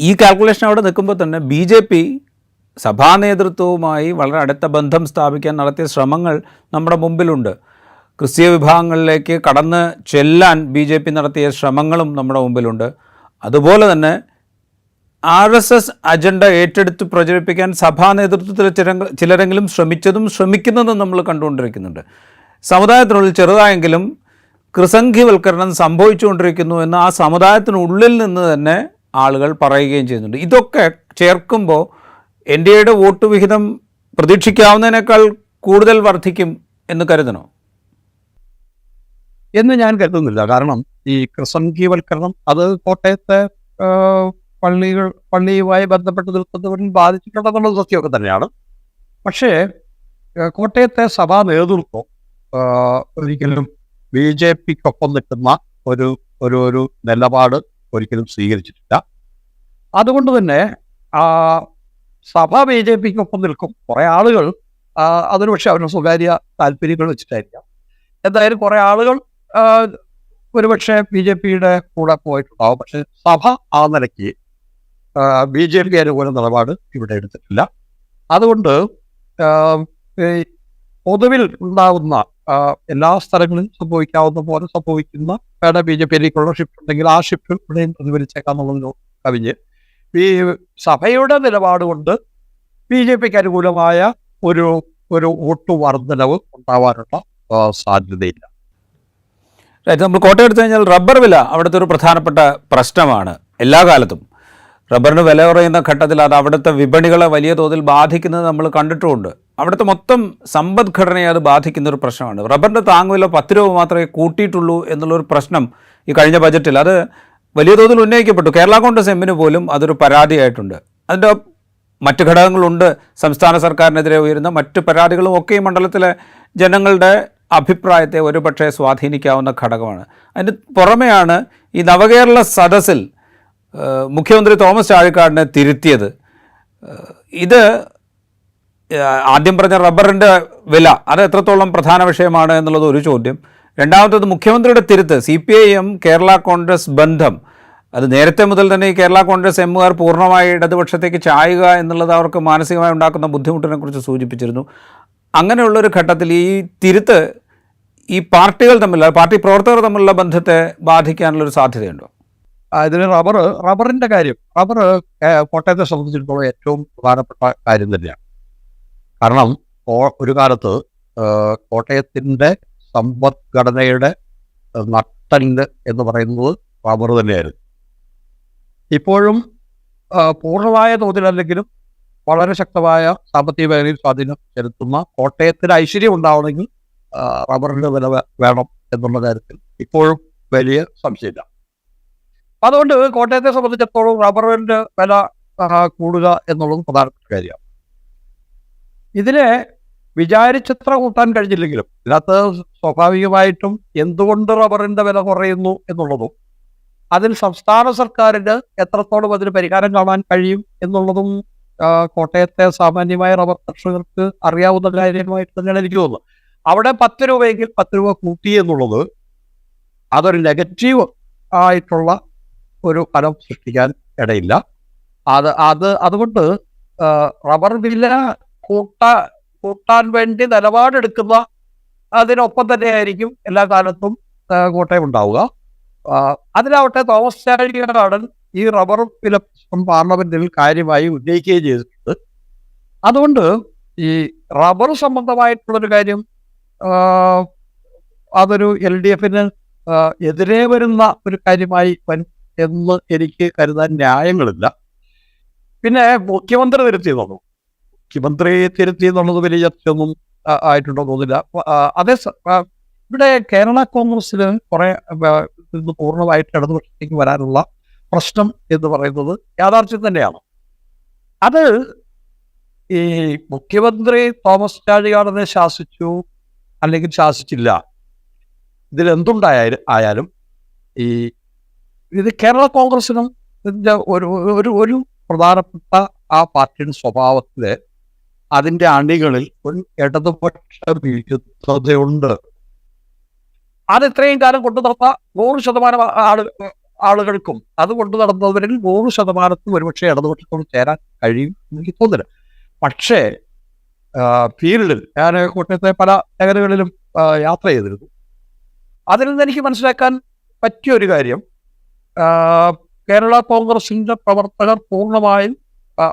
ഈ കാൽക്കുലേഷൻ അവിടെ നിൽക്കുമ്പോൾ തന്നെ ബി ജെ പി സഭാ നേതൃത്വവുമായി വളരെ അടുത്ത ബന്ധം സ്ഥാപിക്കാൻ നടത്തിയ ശ്രമങ്ങൾ നമ്മുടെ മുമ്പിലുണ്ട്. ക്രിസ്തീയ വിഭാഗങ്ങളിലേക്ക് കടന്ന് ചെല്ലാൻ ബി ജെ പി നടത്തിയ ശ്രമങ്ങളും നമ്മുടെ മുമ്പിലുണ്ട്. അതുപോലെ തന്നെ ആർ എസ് എസ് അജണ്ട ഏറ്റെടുത്ത് പ്രചരിപ്പിക്കാൻ സഭാ നേതൃത്വത്തിൽ ചില- ചിലരെങ്കിലും ശ്രമിച്ചതും ശ്രമിക്കുന്നതും നമ്മൾ കണ്ടുകൊണ്ടിരിക്കുന്നുണ്ട്. സമുദായത്തിനുള്ളിൽ ചെറുതായെങ്കിലും കൃസംഖ്യവൽക്കരണം സംഭവിച്ചുകൊണ്ടിരിക്കുന്നു എന്ന് ആ സമുദായത്തിനുള്ളിൽ നിന്ന് തന്നെ ആളുകൾ പറയുകയും ചെയ്യുന്നുണ്ട്. ഇതൊക്കെ ചേർക്കുമ്പോൾ എൻ ഡി എയുടെ വോട്ട് വിഹിതം പ്രതീക്ഷിക്കാവുന്നതിനേക്കാൾ കൂടുതൽ വർദ്ധിക്കും എന്ന് കരുതണോ? എന്ന് ഞാൻ കരുതുന്നില്ല. കാരണം ഈ ക്രിസംഖ്യവൽക്കരണം അത് കോട്ടയത്തെ പള്ളികൾ പള്ളിയുമായി ബന്ധപ്പെട്ട് നിൽക്കുന്നവരിൽ ബാധിച്ചിട്ടുണ്ടെന്നുള്ള സത്യമൊക്കെ തന്നെയാണ്. പക്ഷേ കോട്ടയത്തെ സഭാ നേതൃത്വം ഒരിക്കലും ബി ജെ പിക്കൊപ്പം നിൽക്കുന്ന ഒരു ഒരു ഒരു നിലപാട് ഒരിക്കലും സ്വീകരിച്ചിട്ടില്ല. അതുകൊണ്ട് തന്നെ സഭ ബി ജെ പിക്കൊപ്പം നിൽക്കും കുറേ ആളുകൾ. അതിന് പക്ഷെ അവരുടെ സ്വകാര്യ താല്പര്യങ്ങൾ വെച്ചിട്ടായിരിക്കാം. എന്തായാലും കുറേ ആളുകൾ ഒരുപക്ഷെ ബി ജെ പിയുടെ കൂടെ പോയിട്ടുണ്ടാവും. പക്ഷെ സഭ ആ നിലയ്ക്ക് ബി ജെ പി അനുകൂല നിലപാട് ഇവിടെ എടുത്തിട്ടില്ല. അതുകൊണ്ട് പൊതുവിൽ ഉണ്ടാകുന്ന ആ, എല്ലാ സ്ഥലങ്ങളിലും സംഭവിക്കാവുന്ന പോലെ സംഭവിക്കുന്ന വേണ്ട ബി ജെ പിയിലേക്കുള്ള ഷിഫ്റ്റ് ഉണ്ടെങ്കിൽ ആ ഷിഫ്റ്റ് ഇവിടെയും പ്രതിഫലിച്ചേക്കാന്നുള്ളതിന് കവിഞ്ഞ്. ഈ സഭയുടെ നിലപാട് കൊണ്ട് ബി ജെ പിക്ക് അനുകൂലമായ ഒരു ഒരു വോട്ട് വർധനവ് ഉണ്ടാവാനുള്ള സാധ്യതയില്ല. നമ്മൾ കോട്ടയം എടുത്തു കഴിഞ്ഞാൽ റബ്ബർ വില അവിടുത്തെ ഒരു പ്രധാനപ്പെട്ട പ്രശ്നമാണ്. എല്ലാ കാലത്തും. റബ്ബറിന് വില കുറയുന്ന ഘട്ടത്തിൽ അത് അവിടുത്തെ വിപണികളെ വലിയ തോതിൽ ബാധിക്കുന്നത് നമ്മൾ കണ്ടിട്ടുമുണ്ട്. അവിടുത്തെ മൊത്തം സമ്പദ്ഘടനയെ അത് ബാധിക്കുന്ന ഒരു പ്രശ്നമാണ്. റബ്ബറിന്റെ താങ്ങുവില പത്ത് രൂപ മാത്രമേ കൂട്ടിയിട്ടുള്ളൂ എന്നുള്ളൊരു പ്രശ്നം ഈ കഴിഞ്ഞ ബജറ്റിൽ അത് വലിയ തോതിൽ ഉന്നയിക്കപ്പെട്ടു. കേരള കോൺഗ്രസ് എമ്മിന് പോലും അതൊരു പരാതിയായിട്ടുണ്ട്. അതിന്റെ മറ്റ് ഘടകങ്ങളുണ്ട്. സംസ്ഥാന സർക്കാരിനെതിരെ ഉയരുന്ന മറ്റ് പരാതികളും ഒക്കെ ഈ മണ്ഡലത്തിലെ ജനങ്ങളുടെ അഭിപ്രായത്തെ ഒരുപക്ഷെ സ്വാധീനിക്കാവുന്ന ഘടകമാണ്. അതിന് പുറമെയാണ് ഈ നവകേരള സദസ്സിൽ മുഖ്യമന്ത്രി തോമസ് ചാഴിക്കാടിനെ തിരുത്തിയത്. ഇത് ആദ്യം പറഞ്ഞ റബ്ബറിന്റെ വില അത് എത്രത്തോളം പ്രധാന വിഷയമാണ് എന്നുള്ളത് ഒരു ചോദ്യം. രണ്ടാമത്തത് മുഖ്യമന്ത്രിയുടെ തിരുത്ത് C P I M Kerala Congress ബന്ധം. അത് നേരത്തെ മുതൽ തന്നെ ഈ കേരള കോൺഗ്രസ് എമ്മുകാർ പൂർണമായി ഇടതുപക്ഷത്തേക്ക് ചായുക എന്നുള്ളത് അവർക്ക് മാനസികമായി ഉണ്ടാക്കുന്ന ബുദ്ധിമുട്ടിനെ കുറിച്ച് സൂചിപ്പിച്ചിരുന്നു. അങ്ങനെയുള്ളൊരു ഘട്ടത്തിൽ ഈ തിരുത്ത് ഈ പാർട്ടികൾ തമ്മിലുള്ള പാർട്ടി പ്രവർത്തകർ തമ്മിലുള്ള ബന്ധത്തെ ബാധിക്കാനുള്ളൊരു സാധ്യതയുണ്ടോ? അതിന് റബ്ബർ റബ്ബറിന്റെ കാര്യം. റബ്ബർ കോട്ടയത്തെ സംബന്ധിച്ചിടത്തോളം ഏറ്റവും പ്രധാനപ്പെട്ട കാര്യം തന്നെയാണ്. കാരണം ഒരു കാലത്ത് കോട്ടയത്തിന്റെ സമ്പദ്ഘടനയുടെ നട്ടൽ എന്ന് പറയുന്നത് റബ്ബർ തന്നെയായിരുന്നു. ഇപ്പോഴും പൂർണമായ തോതിലല്ലെങ്കിലും വളരെ ശക്തമായ സാമ്പത്തിക മേഖലയിൽ സ്വാധീനം ചെലുത്തുന്ന കോട്ടയത്തിന് ഐശ്വര്യം ഉണ്ടാവണമെങ്കിൽ റബ്ബറിന്റെ വില വേണം എന്നുള്ള കാര്യത്തിൽ ഇപ്പോഴും വലിയ സംശയമില്ല. അതുകൊണ്ട് കോട്ടയത്തെ സംബന്ധിച്ചിടത്തോളം റബ്ബറിന്റെ വില കൂടുക എന്നുള്ളത് പ്രധാനപ്പെട്ട കാര്യമാണ്. ഇതിനെ വിചാരിച്ചത്ര കൂട്ടാൻ കഴിഞ്ഞില്ലെങ്കിലും ഇതിനകത്ത് സ്വാഭാവികമായിട്ടും എന്തുകൊണ്ട് റബ്ബറിന്റെ വില കുറയുന്നു എന്നുള്ളതും അതിൽ സംസ്ഥാന സർക്കാരിന് എത്രത്തോളം അതിന് പരിഹാരം കാണാൻ കഴിയും എന്നുള്ളതും കോട്ടയത്തെ സാമാന്യമായ റബ്ബർ കർഷകർക്ക് അറിയാവുന്ന കാര്യമായിട്ട് തന്നെയാണ് എനിക്ക് തോന്നുന്നത്. അവിടെ പത്ത് രൂപയെങ്കിൽ പത്ത് രൂപ കൂട്ടി എന്നുള്ളത് അതൊരു നെഗറ്റീവ് ആയിട്ടുള്ള ഒരു ഫലം സൃഷ്ടിക്കാൻ ഇടയില്ല. അത് അത് അതുകൊണ്ട് റബ്ബർ വില കൂട്ടാ കൂട്ടാൻ വേണ്ടി നിലപാടെടുക്കുന്ന അതിനൊപ്പം തന്നെയായിരിക്കും എല്ലാ കാലത്തും കോട്ടയം ഉണ്ടാവുക. അതിലാവട്ടെ തോമസ് ചാഴികാടൻ ഈ റബ്ബർ വില പ്രശ്നം പാർലമെന്റിൽ കാര്യമായി ഉന്നയിക്കുകയും ചെയ്തിട്ടുണ്ട്. അതുകൊണ്ട് ഈ റബ്ബർ സംബന്ധമായിട്ടുള്ളൊരു കാര്യം അതൊരു എൽ ഡി എഫിന് എതിരെ വരുന്ന ഒരു കാര്യമായി വരും എന്ന് എനിക്ക് കരുതാൻ ന്യായങ്ങളില്ല. പിന്നെ മുഖ്യമന്ത്രി തിരുത്തി തന്നു മുഖ്യമന്ത്രി തിരുത്തി എന്നുള്ളത് വലിയ ചർച്ചയൊന്നും ആയിട്ടുണ്ടോ തോന്നില്ല അതേ ഇവിടെ കേരള കോൺഗ്രസ്സിന് കുറെ ഇന്ന് പൂർണമായിട്ട് ഇടതുപക്ഷത്തേക്ക് വരാനുള്ള പ്രശ്നം എന്ന് പറയുന്നത് യാഥാർത്ഥ്യം തന്നെയാണ്. അത് ഈ മുഖ്യമന്ത്രി തോമസ് ചാഴികാടനെ ശാസിച്ചു അല്ലെങ്കിൽ ശാസിച്ചില്ല. ഇതിൽ എന്തുണ്ടായാലും ആയാലും ഈ ഇത് കേരള കോൺഗ്രസിനും ഒരു ഒരു ഒരു പ്രധാനപ്പെട്ട ആ പാർട്ടിയുടെ സ്വഭാവത്തിൽ അതിന്റെ അണികളിൽ ഒരു ഇടതുപക്ഷ വിരുദ്ധതയുണ്ട് അത് ഇത്രയും കാലം കൊണ്ടു നടന്ന നൂറ് ശതമാനം ആൾ ആളുകൾക്കും അത് കൊണ്ടു നടന്നവരിൽ നൂറ് ശതമാനത്തിൽ ഒരുപക്ഷെ ഇടതുപക്ഷത്തോട് ചേരാൻ കഴിയും എനിക്ക് തോന്നുന്നില്ല. പക്ഷേ ഫീൽഡിൽ ഞാൻ കോട്ടയത്തെ പല മേഖലകളിലും യാത്ര ചെയ്തിരുന്നു. അതിൽ നിന്ന് എനിക്ക് മനസ്സിലാക്കാൻ പറ്റിയ ഒരു കാര്യം കേരള കോൺഗ്രസിന്റെ പ്രവർത്തകർ പൂർണമായും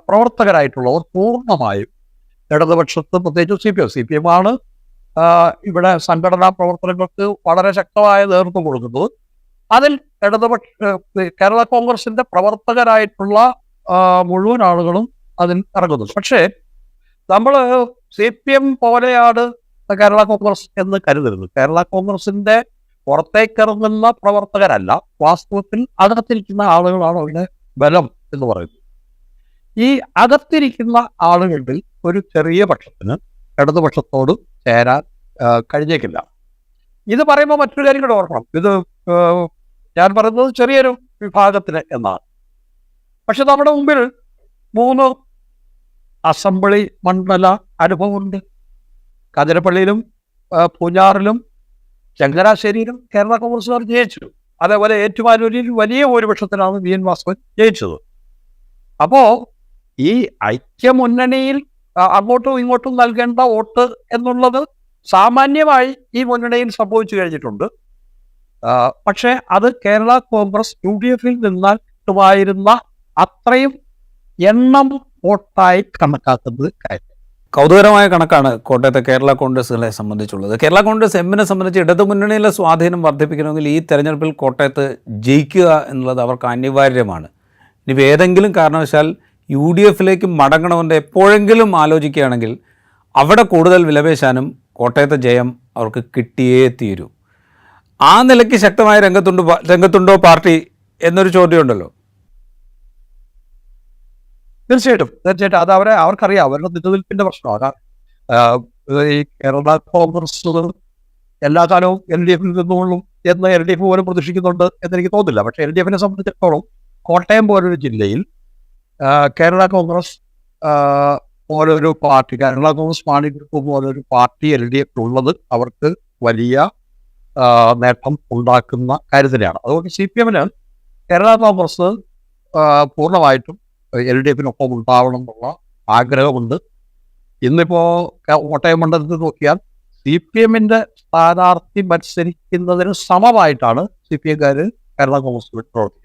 പ്രവർത്തകരായിട്ടുള്ളവർ പൂർണമായും ഇടതുപക്ഷത്ത് പ്രത്യേകിച്ച് C P M C P M ആണ് ഇവിടെ സംഘടനാ പ്രവർത്തനങ്ങൾക്ക് വളരെ ശക്തമായ നേതൃത്വം കൊടുക്കുന്നത്. അതിൽ ഇടതുപക്ഷ കേരള കോൺഗ്രസിന്റെ പ്രവർത്തകരായിട്ടുള്ള മുഴുവൻ ആളുകളും അതിൽ ഇറങ്ങുന്നു. പക്ഷേ നമ്മൾ സി പി എം പോലെയാണ് കേരള കോൺഗ്രസ് എന്ന് കരുതരുത്. കേരള കോൺഗ്രസിന്റെ പുറത്തേക്കിറങ്ങുന്ന പ്രവർത്തകരല്ല വാസ്തവത്തിൽ അകത്തിരിക്കുന്ന ആളുകളാണ് അവരുടെ ബലം എന്ന് പറയുന്നത്. ഈ അകത്തിരിക്കുന്ന ആളുകളിൽ ഒരു ചെറിയ പക്ഷത്തിന് ഇടതുപക്ഷത്തോട് ചേരാൻ കഴിഞ്ഞേക്കില്ല. ഇത് പറയുമ്പോൾ മറ്റൊരു കാര്യം കൂടെ ഓർക്കണം. ഇത് ഞാൻ പറയുന്നത് ചെറിയൊരു വിഭാഗത്തിന് എന്നാണ്. പക്ഷെ നമ്മുടെ മുമ്പിൽ മൂന്ന് അസംബ്ലി മണ്ഡല അനുഭവമുണ്ട്. കതിരപ്പള്ളിയിലും പൂഞ്ഞാറിലും ചങ്ങനാശ്ശേരിയിലും കേരള കോൺഗ്രസ്സുകാർ ജയിച്ചു. അതേപോലെ ഏറ്റുമാനൂരിൽ വലിയ ഭൂരിപക്ഷത്തിലാണ് വി എൻ വാസവൻ ജയിച്ചത്. അപ്പോ ഈ ഐക്യമുന്നണിയിൽ അങ്ങോട്ടും ഇങ്ങോട്ടും നൽകേണ്ട വോട്ട് എന്നുള്ളത് സാമാന്യമായി ഈ മുന്നണിയിൽ സംഭവിച്ചു കഴിഞ്ഞിട്ടുണ്ട്. പക്ഷേ അത് കേരള കോൺഗ്രസ് യു ഡി എഫിൽ നിന്നാൽ കിട്ടുമായിരുന്ന അത്രയും എണ്ണം വോട്ടായി കണക്കാക്കുന്നത് കാര്യം. കൗതുകരമായ കണക്കാണ് കോട്ടയത്തെ കേരള കോൺഗ്രസുകളെ സംബന്ധിച്ചുള്ളത്. കേരള കോൺഗ്രസ് എമ്മിനെ സംബന്ധിച്ച് ഇടതുമുന്നണിയിലെ സ്വാധീനം വർദ്ധിപ്പിക്കണമെങ്കിൽ ഈ തെരഞ്ഞെടുപ്പിൽ കോട്ടയത്ത് ജയിക്കുക എന്നുള്ളത് അവർക്ക് അനിവാര്യമാണ്. ഇനി ഏതെങ്കിലും കാരണവശാൽ യു ഡി എഫിലേക്ക് മടങ്ങണമെന്ന് എപ്പോഴെങ്കിലും ആലോചിക്കുകയാണെങ്കിൽ അവിടെ കൂടുതൽ വിലപേശാനും കോട്ടയത്തെ ജയം അവർക്ക് കിട്ടിയേ തീരൂ. ആ നിലയ്ക്ക് ശക്തമായ രംഗത്തുണ്ട് രംഗത്തുണ്ടോ പാർട്ടി എന്നൊരു ചോദ്യമുണ്ടല്ലോ. തീർച്ചയായിട്ടും തീർച്ചയായിട്ടും. അത് അവരെ അവർക്കറിയാം. അവരുടെ നിലനിൽപ്പിന്റെ പ്രശ്നമാണ് ഈ കേരള കോൺഗ്രസ് എല്ലാ കാലവും എൽ ഡി എഫിൽ നിന്നുകൊള്ളും എന്ന് എൽ ഡി എഫ് പോലും പ്രതീക്ഷിക്കുന്നുണ്ട് എന്നെനിക്ക് തോന്നുന്നില്ല. പക്ഷേ എൽ ഡി എഫിനെ സംബന്ധിച്ചിടത്തോളം കോട്ടയം പോലൊരു ജില്ലയിൽ കേരള കോൺഗ്രസ് പോലൊരു പാർട്ടി കേരള കോൺഗ്രസ് പാണി ഗ്രൂപ്പ് പോലൊരു പാർട്ടി എൽ ഡി എഫ് ഉള്ളത് അവർക്ക് വലിയ നേട്ടം ഉണ്ടാക്കുന്ന കാര്യത്തിലാണ്. അതുകൊണ്ട് സി പി എമ്മിന് കേരള കോൺഗ്രസ് പൂർണമായിട്ടും എൽ ഡി എഫിനൊപ്പം ഉണ്ടാവണം എന്നുള്ള ആഗ്രഹമുണ്ട്. ഇന്നിപ്പോ കോട്ടയം മണ്ഡലത്തിൽ നോക്കിയാൽ സി പി എമ്മിന്റെ സ്ഥാനാർത്ഥി മത്സരിക്കുന്നതിന് സമമായിട്ടാണ് സി പി എംകാർ കേരള കോൺഗ്രസ് പ്രവർത്തിക്കുന്നത്.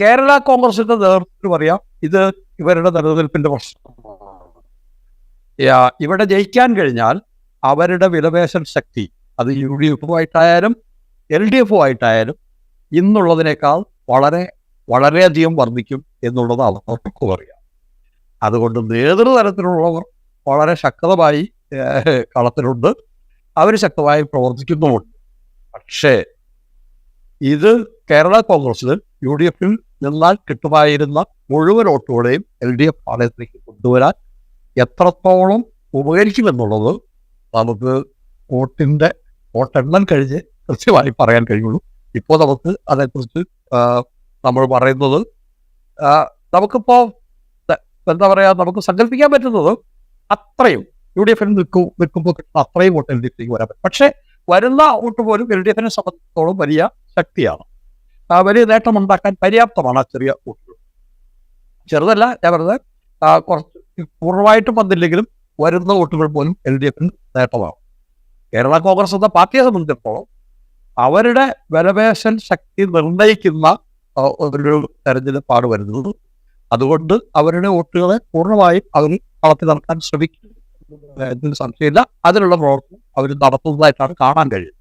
കേരള കോൺഗ്രസിന്റെ നേതൃത്വത്തിൽ പറയാം ഇത് ഇവരുടെ നിലനിൽപ്പിന്റെ പ്രശ്നമാണ് യാ, ഇവിടെ ജയിക്കാൻ കഴിഞ്ഞാൽ അവരുടെ വിലപേശൽ ശക്തി അത് യു ഡി എഫുമായിട്ടായാലും എൽ ഡി എഫുമായിട്ടായാലും ഇന്നുള്ളതിനേക്കാൾ വളരെ വളരെയധികം വർദ്ധിക്കും എന്നുള്ളത് അവർക്കും അറിയാം. അതുകൊണ്ട് നേതൃതലത്തിലുള്ളവർ വളരെ ശക്തമായി കളത്തിലുണ്ട്. അവർ ശക്തമായി പ്രവർത്തിക്കുന്നുമുണ്ട്. പക്ഷേ ഇത് കേരള കോൺഗ്രസിന് യു ഡി എഫിൽ നിന്നാൽ കിട്ടുമായിരുന്ന മുഴുവൻ വോട്ടുകളെയും എൽ ഡി എഫ് പാളയത്തിലേക്ക് കൊണ്ടുവരാൻ എത്രത്തോളം ഉപകരിക്കുമെന്നുള്ളത് നമുക്ക് വോട്ടിന്റെ വോട്ടെണ്ണം കഴിഞ്ഞ് കൃത്യമായി പറയാൻ കഴിയുള്ളൂ. ഇപ്പോൾ നമുക്ക് അതേക്കുറിച്ച് നമ്മൾ പറയുന്നത് നമുക്കിപ്പോൾ നമുക്കിപ്പോ എന്താ പറയുക നമുക്ക് സങ്കല്പിക്കാൻ പറ്റുന്നത് അത്രയും യു ഡി എഫിൽ നിൽക്കും നിൽക്കുമ്പോൾ അത്രയും വോട്ട് എൽ ഡി എഫിലേക്ക് വരാൻ പറ്റും. പക്ഷേ വരുന്ന വോട്ട് പോലും എൽ ഡി എഫിനെ സംബന്ധിച്ചിടത്തോളം വലിയ ശക്തിയാണ്. വലിയ നേട്ടം ഉണ്ടാക്കാൻ പര്യാപ്തമാണ് ആ ചെറിയ വോട്ടുകൾ ചെറുതല്ല ഞാൻ പറഞ്ഞത് കുറച്ച് പൂർണമായിട്ടും വന്നില്ലെങ്കിലും വരുന്ന വോട്ടുകൾ പോലും എൽ ഡി എഫിന് നേട്ടമാണ്. കേരള കോൺഗ്രസ് എന്ന പാർട്ടിയെ സംബന്ധിച്ചിടത്തോളം അവരുടെ വിലപേശൽ ശക്തി നിർണയിക്കുന്ന ഒരു തെരഞ്ഞെടുപ്പാണ് വരുന്നത്. അതുകൊണ്ട് അവരുടെ വോട്ടുകളെ പൂർണമായും അവർ കളത്തിൽ നടത്താൻ ശ്രമിക്കും. സംശയമില്ല. അതിനുള്ള പ്രവർത്തനം അവർ നടത്തുന്നതായിട്ടാണ് കാണാൻ കഴിയുന്നത്.